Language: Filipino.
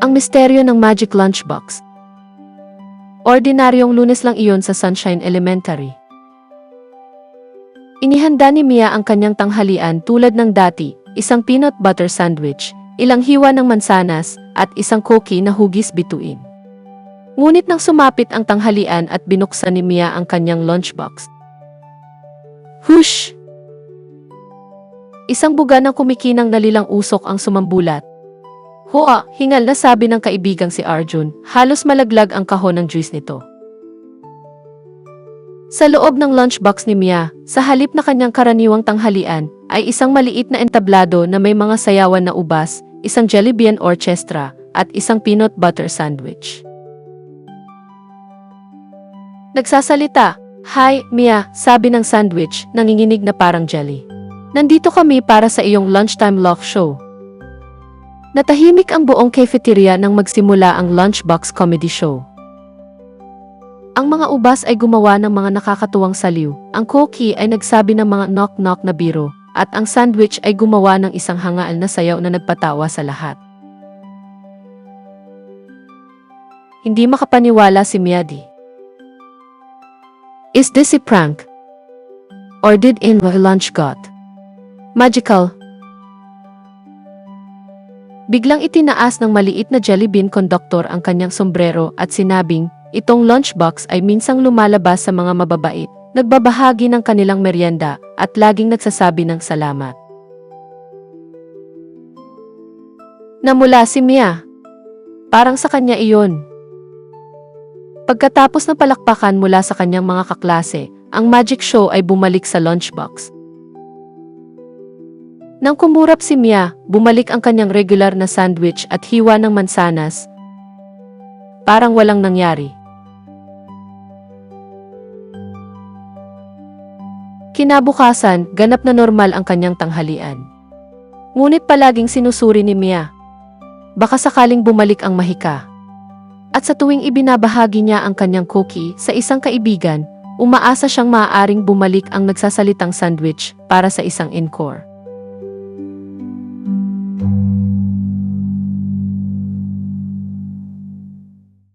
Ang misteryo ng Magic Lunchbox. Ordinaryong lunes lang iyon sa Sunshine Elementary. Inihanda ni Mia ang kanyang tanghalian tulad ng dati, isang peanut butter sandwich, ilang hiwa ng mansanas, at isang cookie na hugis bituin. Ngunit nang sumapit ang tanghalian at binuksan ni Mia ang kanyang lunchbox. Hush! Isang buga ng kumikinang nalilang usok ang sumambulat. Hoa, hingal na sabi ng kaibigang si Arjun, halos malaglag ang kahon ng juice nito. Sa loob ng lunchbox ni Mia, sa halip na kanyang karaniwang tanghalian, ay isang maliit na entablado na may mga sayawan na ubas, isang jelly bean orchestra, at isang peanut butter sandwich. Nagsasalita, Hi, Mia, sabi ng sandwich, nanginginig na parang jelly. Nandito kami para sa iyong lunchtime lock show. Natahimik ang buong cafeteria nang magsimula ang Lunchbox Comedy Show. Ang mga ubas ay gumawa ng mga nakakatuwang saliw, ang cookie ay nagsabi ng mga knock-knock na biro, at ang sandwich ay gumawa ng isang hangaal na sayaw na nagpatawa sa lahat. Hindi makapaniwala si Miyadi. Is this a prank? Or did in lunch got? Magical, Biglang itinaas ng maliit na jelly bean conductor ang kanyang sombrero at sinabing, itong lunchbox ay minsang lumalabas sa mga mababait, nagbabahagi ng kanilang merienda, at laging nagsasabi ng salamat. Namula si Mia. Parang sa kanya iyon. Pagkatapos ng palakpakan mula sa kanyang mga kaklase, ang magic show ay bumalik sa lunchbox. Nang kumurap si Mia, bumalik ang kanyang regular na sandwich at hiwa ng mansanas. Parang walang nangyari. Kinabukasan, ganap na normal ang kanyang tanghalian. Ngunit palaging sinusuri ni Mia. Baka sakaling bumalik ang mahika. At sa tuwing ibinabahagi niya ang kanyang cookie sa isang kaibigan, umaasa siyang maaaring bumalik ang nagsasalitang sandwich para sa isang encore.